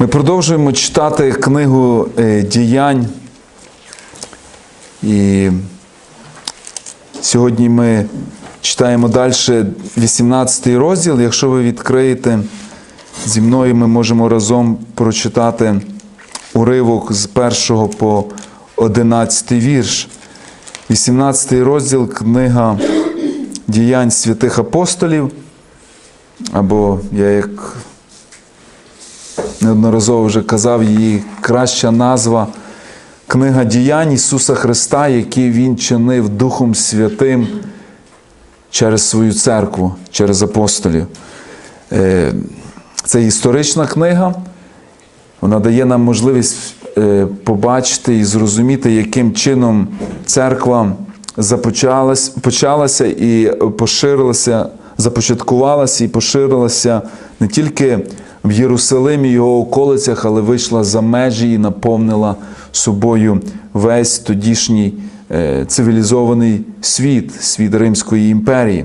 Ми продовжуємо читати книгу е, діянь. І сьогодні ми читаємо далі 18 розділ. Якщо ви відкриєте зі мною, ми можемо разом прочитати уривок з 1 по 11 вірш. 18 розділ книга діянь святих апостолів. Або я як неодноразово вже казав, її краща назва Книга діянь Ісуса Христа, які Він чинив Духом Святим через свою церкву, через апостолів. Е, Це історична книга. Вона дає нам можливість е, побачити і зрозуміти, яким чином церква започалась, почалася і поширилася, започаткувалася і поширилася не тільки в Єрусалимі, його околицях, але вийшла за межі і наповнила собою весь тодішній е, цивілізований світ, світ Римської імперії.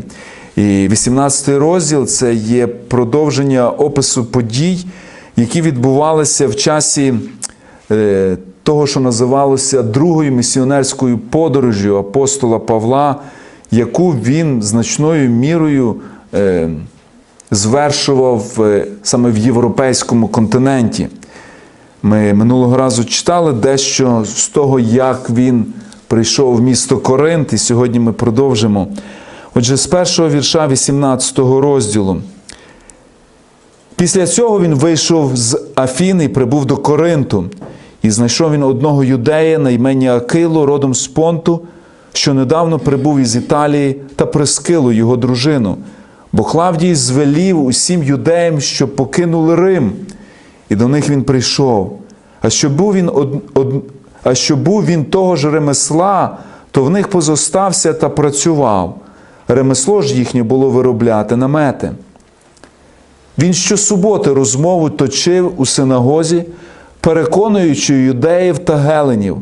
І 18 розділ це є продовження опису подій, які відбувалися в часі е, того, що називалося Другою місіонерською подорожю апостола Павла, яку він значною мірою е, звершував е, саме в європейському континенті. Ми минулого разу читали дещо з того, як він прийшов в місто Коринт, і сьогодні ми продовжимо. Отже, з першого вірша 18 розділу. Після цього він вийшов з Афіни і прибув до Коринту, і знайшов він одного юдея на імені Акилу, родом з Понту, що недавно прибув із Італії та Прискилу його дружину. Бо Клавдій звелів усім юдеям, що покинули Рим, і до них він прийшов. А що був він, од, од, а що був він того ж ремесла, то в них позостався та працював. Ремесло ж їхнє було виробляти намети. Він щосуботи розмову точив у синагозі, переконуючи юдеїв та геленів.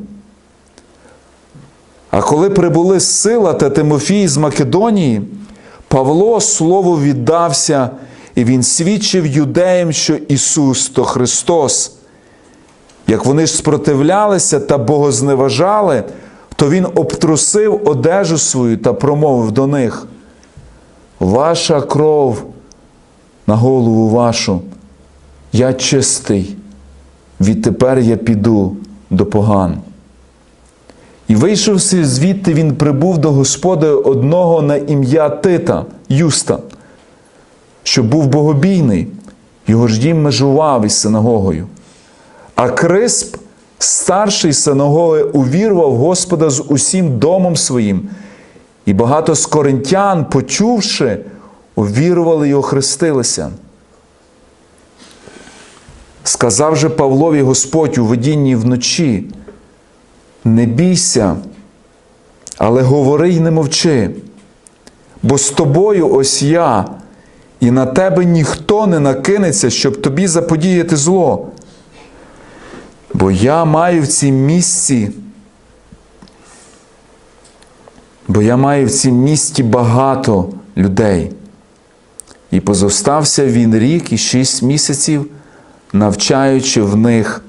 А коли прибули Сила та Тимофій з Македонії, Павло слову віддався, і він свідчив юдеям, що Ісус то Христос. Як вони ж спротивлялися та богозневажали, то він обтрусив одежу свою та промовив до них: Ваша кров на голову вашу, я чистий, відтепер я піду до поган. І вийшовши звідти, він прибув до Господа одного на ім'я Тита, Юста, що був богобійний, його ж дім межував із синагогою. А Крисп, старший синагоги, увірував Господа з усім домом своїм, і багато з коринтян, почувши, увірували і охрестилися. Сказав же Павлові Господь у видінні вночі, не бійся, але говори й не мовчи, бо з тобою ось я, і на тебе ніхто не накинеться, щоб тобі заподіяти зло. Бо я маю в цім місці, бо я маю в цім місті багато людей. І позостався він рік і шість місяців, навчаючи в них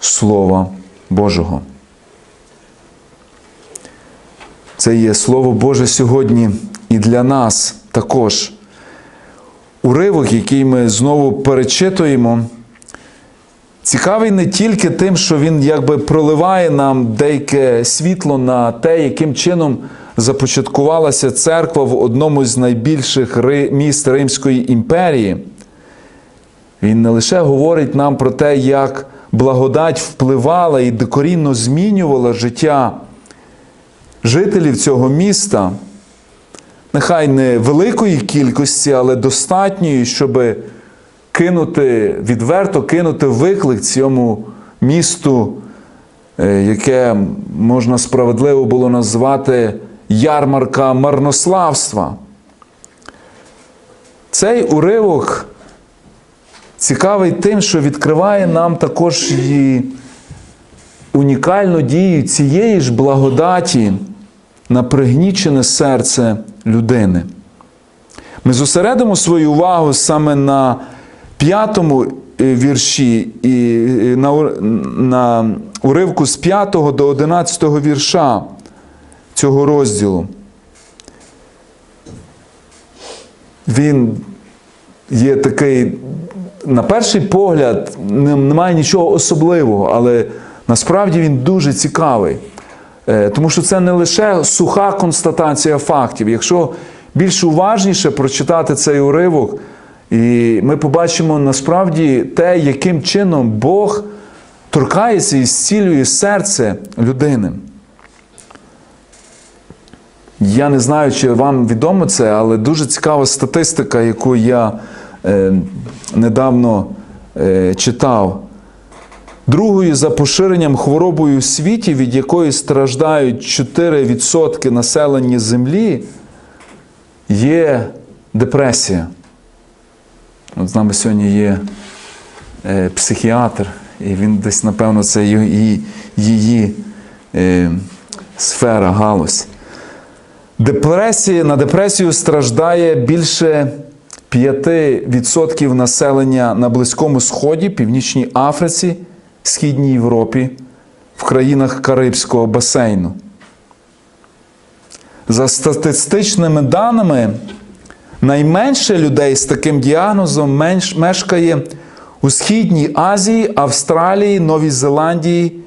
Слова Божого. Це є Слово Боже сьогодні і для нас також. Уривок, який ми знову перечитуємо, цікавий не тільки тим, що він якби проливає нам деяке світло на те, яким чином започаткувалася церква в одному з найбільших міст Римської імперії. Він не лише говорить нам про те, як благодать впливала і докорінно змінювала життя жителів цього міста, нехай не великої кількості, але достатньої, щоб кинути, відверто кинути виклик цьому місту, е, яке можна справедливо було назвати ярмарка марнославства. Цей уривок цікавий тим, що відкриває нам також і унікальну дію цієї ж благодаті на пригнічене серце людини. Ми зосередимо свою увагу саме на п'ятому е, вірші і е, на, на уривку з 5 до 11 вірша цього розділу. Він є такий, на перший погляд, не- немає нічого особливого, але насправді він дуже цікавий. Е, Тому що це не лише суха констатація фактів. Якщо більш уважніше прочитати цей уривок, і ми побачимо насправді те, яким чином Бог торкається і зцілює серце людини. Я не знаю, чи вам відомо це, але дуже цікава статистика, яку я е, недавно е, читав. Другою за поширенням хворобою у світі, від якої страждають 4% населення Землі, є депресія. От з нами сьогодні є е, психіатр, і він десь, напевно, це її, її е, сфера, галузь. Депресія, на депресію страждає більше 5% населення на Близькому Сході, Північній Африці, Східній Європі, в країнах Карибського басейну. За статистичними даними, найменше людей з таким діагнозом менш, мешкає у Східній Азії, Австралії, Новій Зеландії,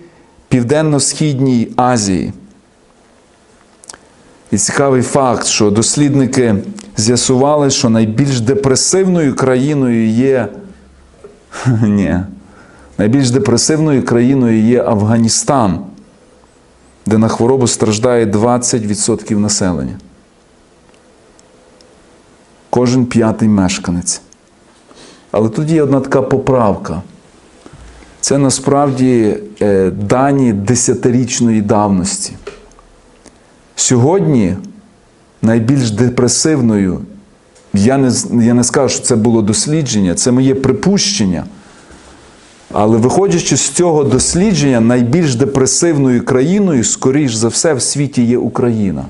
Південно-Східній Азії. І цікавий факт, що дослідники з'ясували, що найбільш депресивною країною є. Ні. Найбільш депресивною країною є Афганістан, де на хворобу страждає 20% населення. Кожен п'ятий мешканець. Але тут є одна така поправка. Це насправді е, дані десятирічної давності. Сьогодні найбільш депресивною, я не, я не скажу, що це було дослідження, це моє припущення. Але виходячи з цього дослідження, найбільш депресивною країною, скоріш за все, в світі є Україна.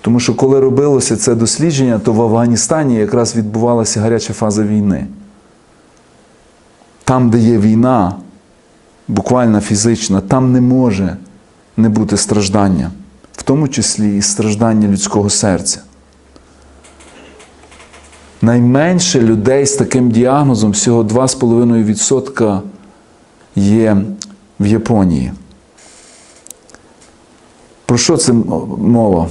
Тому що коли робилося це дослідження, то в Афганістані якраз відбувалася гаряча фаза війни. Там, де є війна, буквально фізична, там не може не бути страждання, в тому числі і страждання людського серця. Найменше людей з таким діагнозом, всього 2,5% є в Японії. Про що це мова?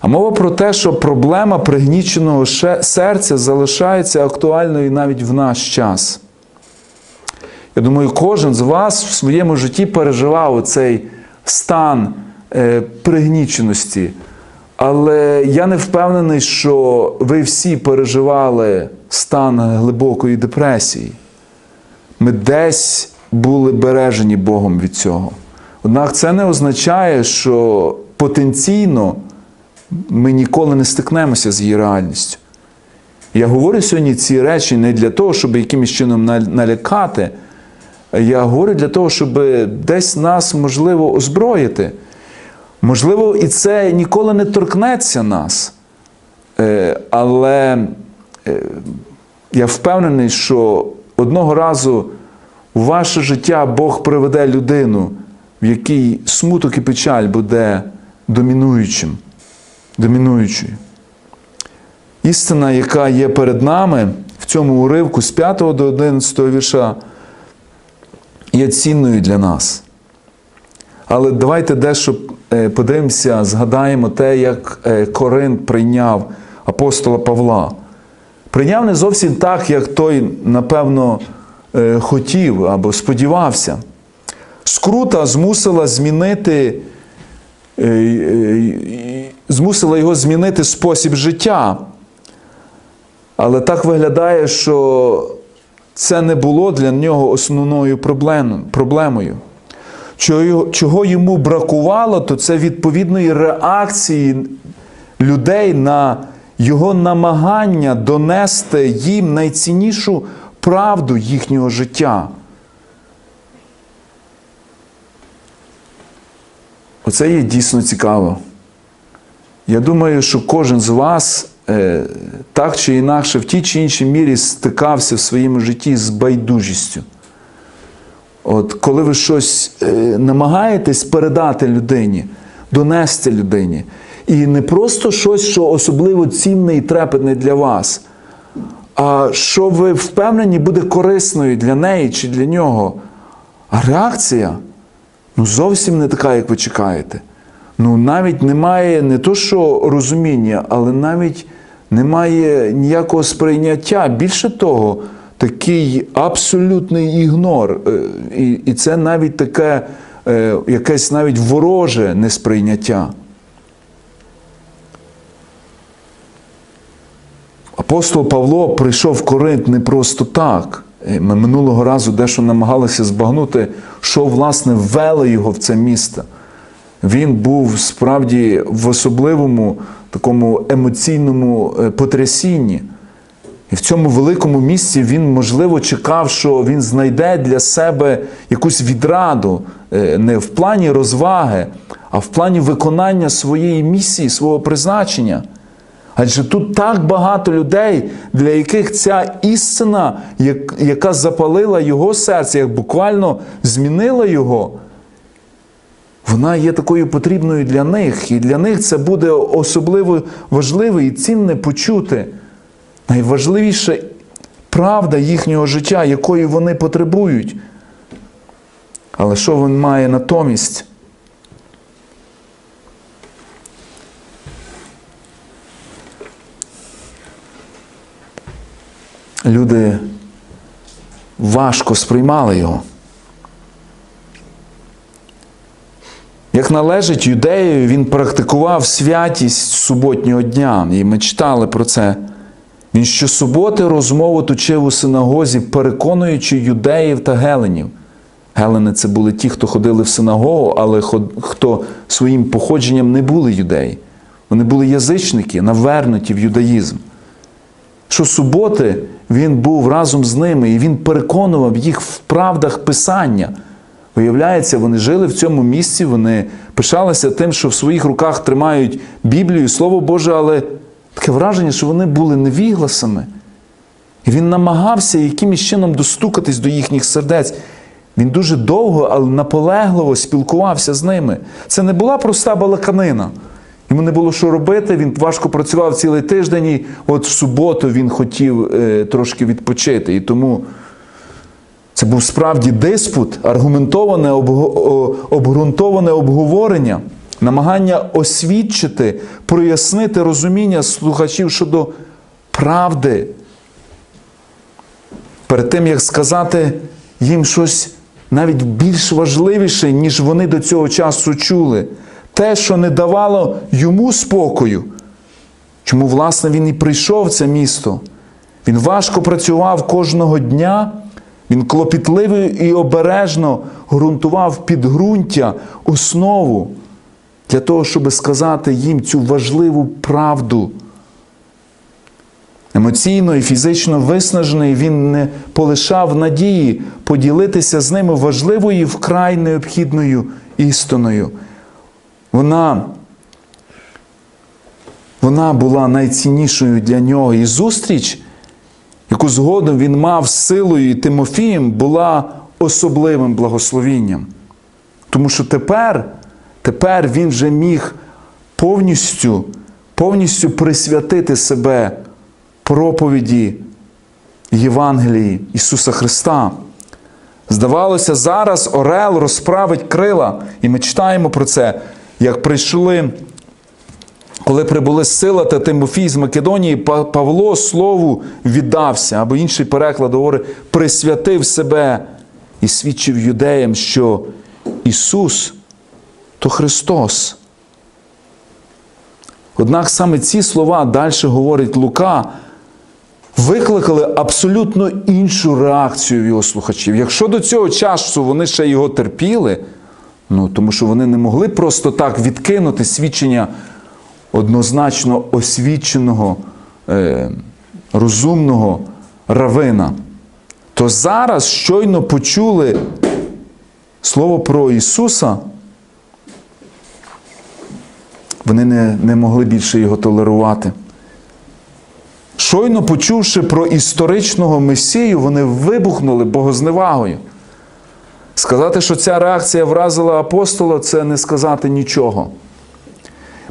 А мова про те, що проблема пригніченого серця залишається актуальною навіть в наш час. Я думаю, кожен з вас в своєму житті переживав цей стан е, пригніченості. Але я не впевнений, що ви всі переживали стан глибокої депресії. Ми десь були бережені Богом від цього. Однак це не означає, що потенційно ми ніколи не стикнемося з її реальністю. Я говорю сьогодні ці речі не для того, щоб якимось чином налякати. Я говорю для того, щоб десь нас можливо озброїти. Можливо, і це ніколи не торкнеться нас. Е, Але е, я впевнений, що одного разу у ваше життя Бог приведе людину, в якій смуток і печаль буде домінуючим, домінуючою. Істина, яка є перед нами в цьому уривку з 5 до 11 вірша, є цінною для нас. Але давайте дещо подивимося, згадаємо те, як е, Коринт прийняв апостола Павла. Прийняв не зовсім так, як той, напевно, е, хотів або сподівався. Скрута змусила змінити, е, е, змусила його змінити спосіб життя. Але так виглядає, що це не було для нього основною проблемою. Чого, йому бракувало, то це відповідної реакції людей на його намагання донести їм найціннішу правду їхнього життя. Оце є дійсно цікаво. Я думаю, що кожен з вас е, так чи інакше, в тій чи іншій мірі стикався в своєму житті з байдужістю. От коли ви щось е, намагаєтесь передати людині, донести людині, і не просто щось, що особливо цінне і трепетне для вас, а що ви впевнені буде корисною для неї чи для нього. А реакція ну, зовсім не така, як ви чекаєте. Ну, навіть немає не то, що розуміння, але навіть немає ніякого сприйняття. Більше того, такий абсолютний ігнор. Е, І, і це навіть таке е, якесь навіть вороже несприйняття. Апостол Павло прийшов в Коринт не просто так. Е, Ми минулого разу дещо намагалися збагнути, що власне ввело його в це місто. Він був справді в особливому такому емоційному потрясінні. І в цьому великому місці він, можливо, чекав, що він знайде для себе якусь відраду е, не в плані розваги, а в плані виконання своєї місії, свого призначення. Адже тут так багато людей, для яких ця істина, яка запалила його серце, як буквально змінила його, вона є такою потрібною для них. І для них це буде особливо важливо і цінне почути. Найважливіша правда їхнього життя, якої вони потребують. Але що він має натомість? Люди важко сприймали його. Як належить юдею, він практикував святість суботнього дня, і ми читали про це. Він щосуботи розмову точив у синагозі, переконуючи юдеїв та геленів. Гелени це були ті, хто ходили в синагогу, але хто своїм походженням не були юдеї. Вони були язичники, навернуті в юдаїзм. Щосуботи він був разом з ними, і він переконував їх в правдах Писання. Виявляється, вони жили в цьому місці, вони пишалися тим, що в своїх руках тримають Біблію, Слово Боже, але таке враження, що вони були невігласами. І він намагався якимось чином достукатись до їхніх сердець. Він дуже довго, але наполегливо спілкувався з ними. Це не була проста балаканина. Йому не було що робити, він важко працював цілий тиждень, і от в суботу він хотів е, трошки відпочити. І тому це був справді диспут, аргументоване, обґрунтоване обговорення, намагання освідчити, прояснити розуміння слухачів щодо правди. Перед тим, як сказати їм щось навіть більш важливіше, ніж вони до цього часу чули. Те, що не давало йому спокою. Чому, власне, він і прийшов в це місто. Він важко працював кожного дня, він клопітливо і обережно ґрунтував підґрунтя, основу для того, щоб сказати їм цю важливу правду. Емоційно і фізично виснажений, він не полишав надії поділитися з ними важливою і вкрай необхідною істиною. Вона, вона була найціннішою для нього. І зустріч, яку згодом він мав з силою і Тимофієм, була особливим благословінням. Тому що тепер, тепер він вже міг повністю, повністю присвятити себе проповіді Євангелії Ісуса Христа. Здавалося, зараз Орел розправить крила, і ми читаємо про це, як прийшли, коли прибули Сила та Тимофій з Македонії, Павло слову віддався, або інший переклад говорить, присвятив себе і свідчив юдеям, що Ісус то Христос. Однак саме ці слова далі говорить Лука, викликали абсолютно іншу реакцію в його слухачів. Якщо до цього часу вони ще його терпіли, ну тому що вони не могли просто так відкинути свідчення однозначно освіченого, е, розумного равина, то зараз щойно почули слово про Ісуса, вони не, не могли більше його толерувати. Щойно почувши про історичного Месію, вони вибухнули богозневагою. Сказати, що ця реакція вразила апостола, це не сказати нічого.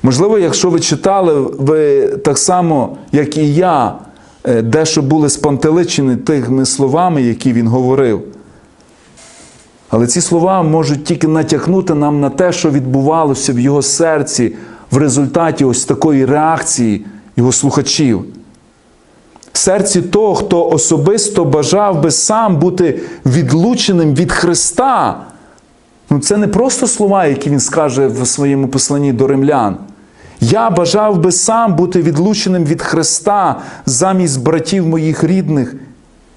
Можливо, якщо ви читали, ви так само, як і я, е, дещо були спантеличені тими словами, які він говорив. Але ці слова можуть тільки натякнути нам на те, що відбувалося в його серці в результаті ось такої реакції його слухачів. В серці того, хто особисто бажав би сам бути відлученим від Христа. Ну, це не просто слова, які він скаже в своєму посланні до римлян. Я бажав би сам бути відлученим від Христа замість братів моїх рідних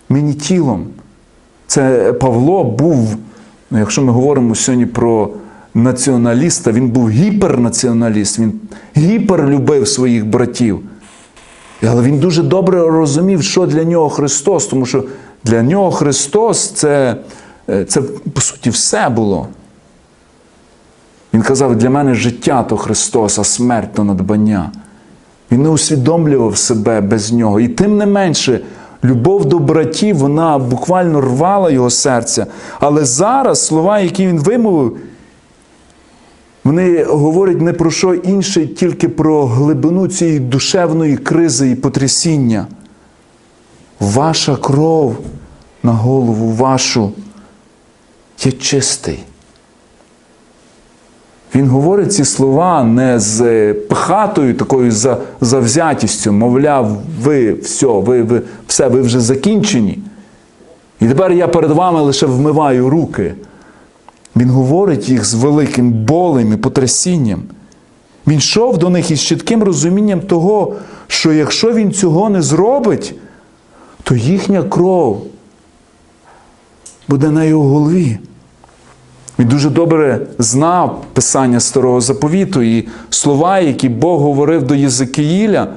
мені тілом. Це Павло був, ну, якщо ми говоримо сьогодні про націоналіста, він був гіпернаціоналіст, він гіперлюбив своїх братів. Але він дуже добре розумів, що для нього Христос, тому що для нього Христос це, е, це по суті все було. Він казав, для мене життя то Христос, а смерть то надбання. Він не усвідомлював себе без нього. І тим не менше, любов до братів, вона буквально рвала його серце. Але зараз слова, які він вимовив, вони говорять не про що інше, тільки про глибину цієї душевної кризи і потрясіння. Ваша кров на голову вашу є чистий. Він говорить ці слова не з пхатою, такою завзятістю, мовляв, ви все, ви, ви, все, ви вже закінчені. І тепер я перед вами лише вмиваю руки. Він говорить їх з великим болем і потрясінням. Він йшов до них із чітким розумінням того, що якщо він цього не зробить, то їхня кров буде на його голові. Він дуже добре знав писання Старого Заповіту, і слова, які Бог говорив до Єзекиїля,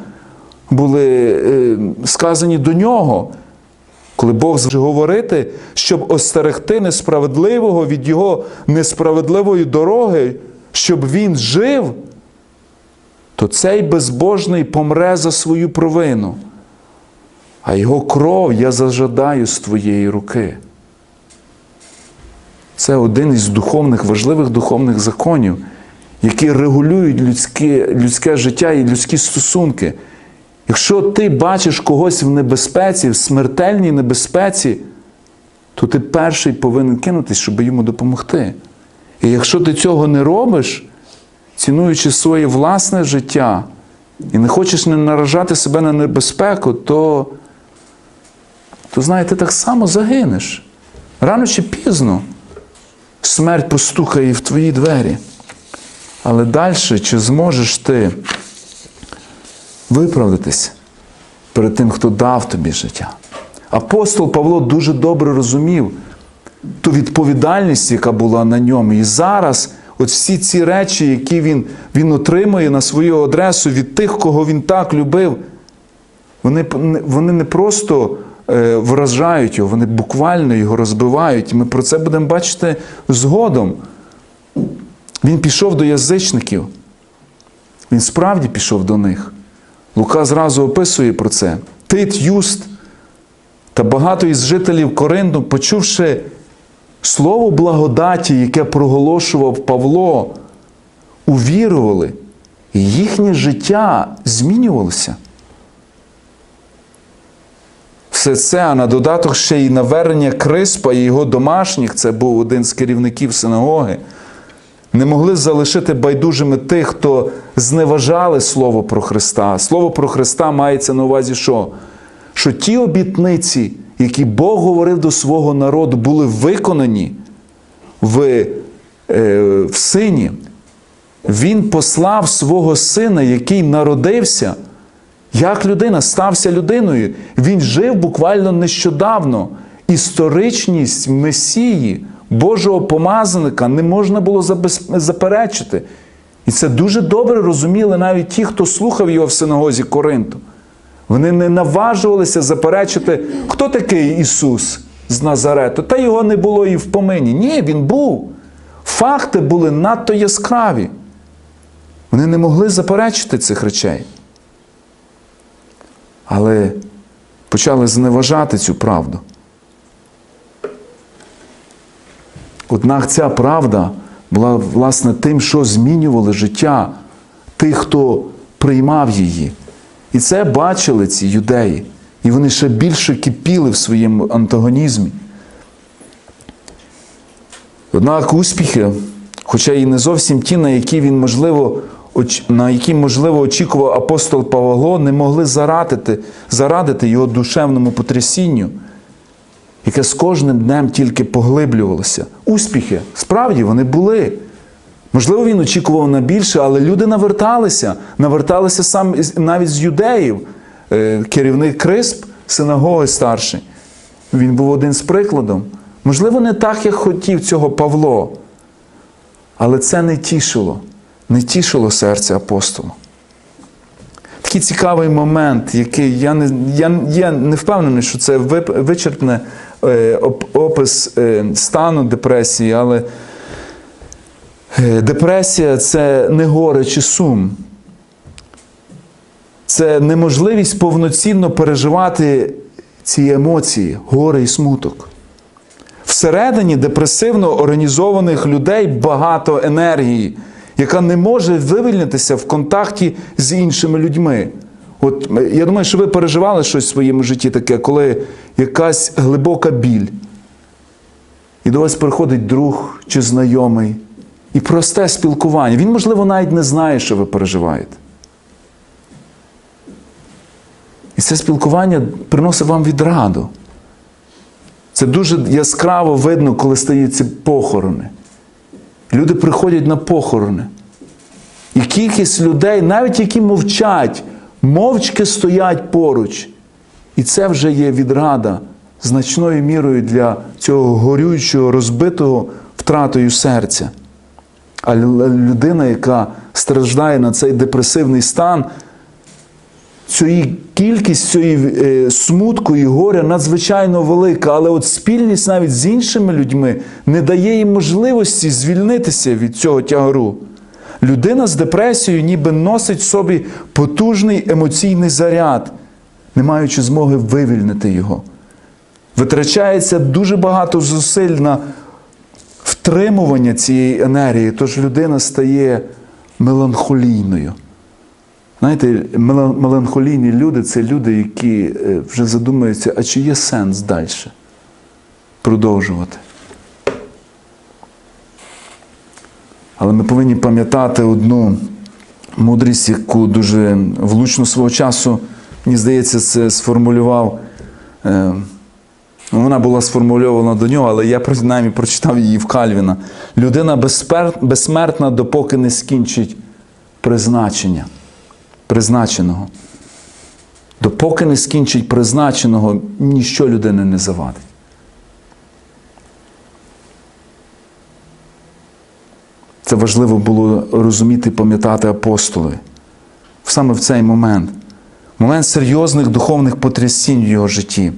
були е, сказані до нього. Коли Бог зможе говорити, щоб остерегти несправедливого від його несправедливої дороги, щоб він жив, то цей безбожний помре за свою провину, а його кров я зажадаю з твоєї руки. Це один із духовних, важливих духовних законів, які регулюють людське, людське життя і людські стосунки. Якщо ти бачиш когось в небезпеці, в смертельній небезпеці, то ти перший повинен кинутись, щоб йому допомогти. І якщо ти цього не робиш, цінуючи своє власне життя, і не хочеш не наражати себе на небезпеку, то, то знаєте, так само загинеш. Рано чи пізно смерть постукає в твої двері. Але далі, чи зможеш ти виправдатись перед тим, хто дав тобі життя? Апостол Павло дуже добре розумів ту відповідальність, яка була на ньому. І зараз от всі ці речі, які він, він отримує на свою адресу від тих, кого він так любив, вони, вони не просто е, вражають його, вони буквально його розбивають. Ми про це будемо бачити згодом. Він пішов до язичників. Він справді пішов до них. Лука зразу описує про це. Тит, Юст та багато із жителів Коринту, почувши слово благодаті, яке проголошував Павло, увірували, і їхнє життя змінювалося. Все це, а на додаток ще й навернення Криспа і його домашніх, це був один з керівників синагоги, не могли залишити байдужими тих, хто зневажали Слово про Христа. Слово про Христа мається на увазі, що? Що ті обітниці, які Бог говорив до свого народу, були виконані в, е, в сині. Він послав свого сина, який народився. Як людина стався людиною? Він жив буквально нещодавно. Історичність Месії, Божого помазаника не можна було заперечити. І це дуже добре розуміли навіть ті, хто слухав його в синагозі Коринту. Вони не наважувалися заперечити, хто такий Ісус з Назарету. Та його не було і в помині. Ні, він був. Факти були надто яскраві. Вони не могли заперечити цих речей. але почали зневажати цю правду. Однак ця правда була власне тим, що змінювало життя тих, хто приймав її. І це бачили ці юдеї. І вони ще більше кипіли в своєму антагонізмі. Однак успіхи, хоча і не зовсім ті, на які він можливо, на які, можливо, очікував апостол Павло, не могли зарадити, зарадити його душевному потрясінню, яке з кожним днем тільки поглиблювалося. Успіхи, справді, вони були. Можливо, він очікував на більше, але люди наверталися, наверталися сам навіть з юдеїв. Е, Керівник Крисп, синагоги старший, він був один з прикладом. Можливо, не так, як хотів цього Павло, але це не тішило, не тішило серце апостола. Такий цікавий момент, який я не, я, я не впевнений, що це вичерпне опис е, стану депресії, але е, депресія це не горе чи сум. Це неможливість повноцінно переживати ці емоції, горе і смуток. Всередині депресивно організованих людей багато енергії, яка не може вивільнитися в контакті з іншими людьми. От е, я думаю, що ви переживали щось в своєму житті таке, коли якась глибока біль. І до вас приходить друг чи знайомий, і просте спілкування. Він, можливо, навіть не знає, що ви переживаєте. І це спілкування приносить вам відраду. Це дуже яскраво видно, коли стаються похорони. Люди приходять на похорони. І кількість людей, навіть які мовчать, мовчки стоять поруч. І це вже є відрада значною мірою для цього горючого, розбитого втратою серця. А людина, яка страждає на цей депресивний стан, цієї кількість цієї е, смутку і горя надзвичайно велика, але от спільність навіть з іншими людьми не дає їм можливості звільнитися від цього тягару. Людина з депресією ніби носить в собі потужний емоційний заряд, не маючи змоги вивільнити його. Витрачається дуже багато зусиль на втримування цієї енергії, тож людина стає меланхолійною. Знаєте, меланхолійні люди це люди, які е, вже задумуються, а чи є сенс далі продовжувати. Але ми повинні пам'ятати одну мудрість, яку дуже влучно свого часу, мені здається, це сформулював. е, Вона була сформульована до нього, але я принаймні прочитав її в Кальвіна. Людина безсмертна, допоки не скінчить призначення призначеного. Допоки не скінчить призначеного, ніщо людини не завадить. Це важливо було розуміти пам'ятати апостоли. Саме в цей момент. Момент серйозних духовних потрясінь в його житті.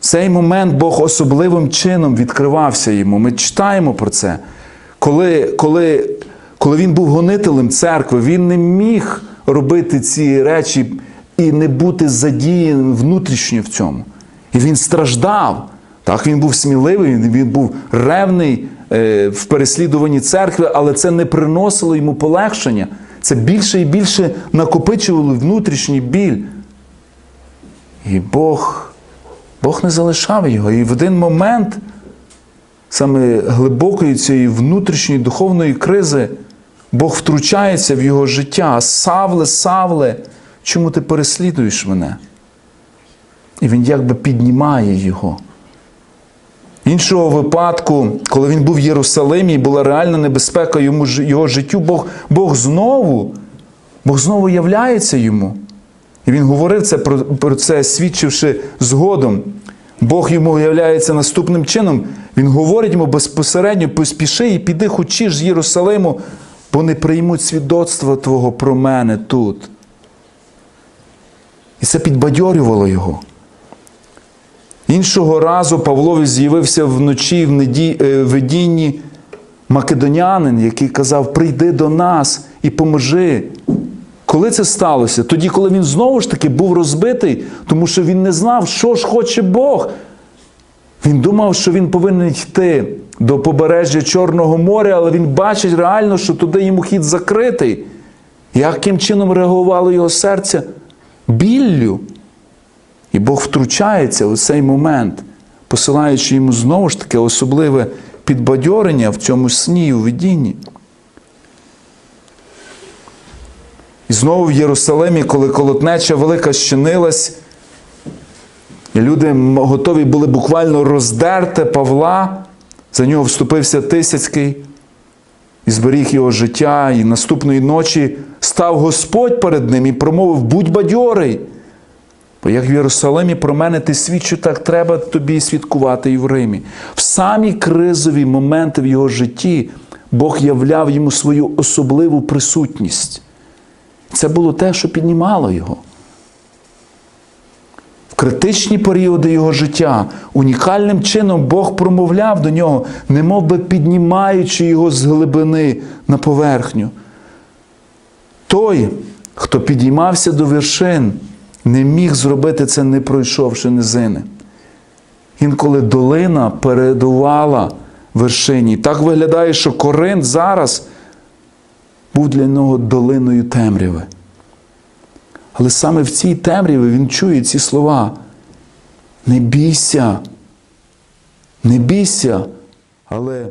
В цей момент Бог особливим чином відкривався йому. Ми читаємо про це. Коли, коли, коли він був гонителем церкви, він не міг робити ці речі і не бути задіяним внутрішньо в цьому. І він страждав. Так, він був сміливий, він, був ревний в переслідуванні церкви, але це не приносило йому полегшення. Це більше і більше накопичувало внутрішній біль. І Бог, Бог не залишав його. І в один момент саме глибокої цієї внутрішньої духовної кризи Бог втручається в його життя. Савле, Савле, чому ти переслідуєш мене? І він якби піднімає його. Іншого випадку, коли він був в Єрусалимі і була реальна небезпека йому, його життю, Бог, Бог знову, Бог знову являється йому. І він говорив це про, про це, свідчивши згодом. Бог йому являється наступним чином. Він говорить йому безпосередньо, поспіши і піди хочеш з Єрусалиму, бо не приймуть свідоцтва Твого про мене тут. І це підбадьорювало його. Іншого разу Павлові з'явився вночі в е, видінні македонянин, який казав: Прийди до нас і поможи. Коли це сталося? Тоді, коли він знову ж таки був розбитий, тому що він не знав, що ж хоче Бог. Він думав, що він повинен йти до побережжя Чорного моря, але він бачить реально, що туди йому хід закритий. Яким чином реагувало його серце? Біллю. І Бог втручається у цей момент, посилаючи йому знову ж таки особливе підбадьорення в цьому сні, у видінні. І знову в Єрусалимі, коли колотнеча велика щинилась, і люди готові були буквально роздерти Павла, за нього вступився Тисяцький і зберіг його життя, і наступної ночі став Господь перед ним і промовив: будь бадьорий. Бо як в Єрусалимі про мене ти свідчу, так треба тобі свідкувати і в Римі. В самі кризові моменти в його житті Бог являв йому свою особливу присутність. Це було те, що піднімало його. В критичні періоди його життя унікальним чином Бог промовляв до нього, немов би піднімаючи його з глибини на поверхню. Той, хто підіймався до вершин, не міг зробити це, не пройшовши низини. Інколи долина передувала вершині. Так виглядає, що Коринт зараз був для нього долиною темряви. Але саме в цій темряві він чує ці слова. Не бійся, не бійся, але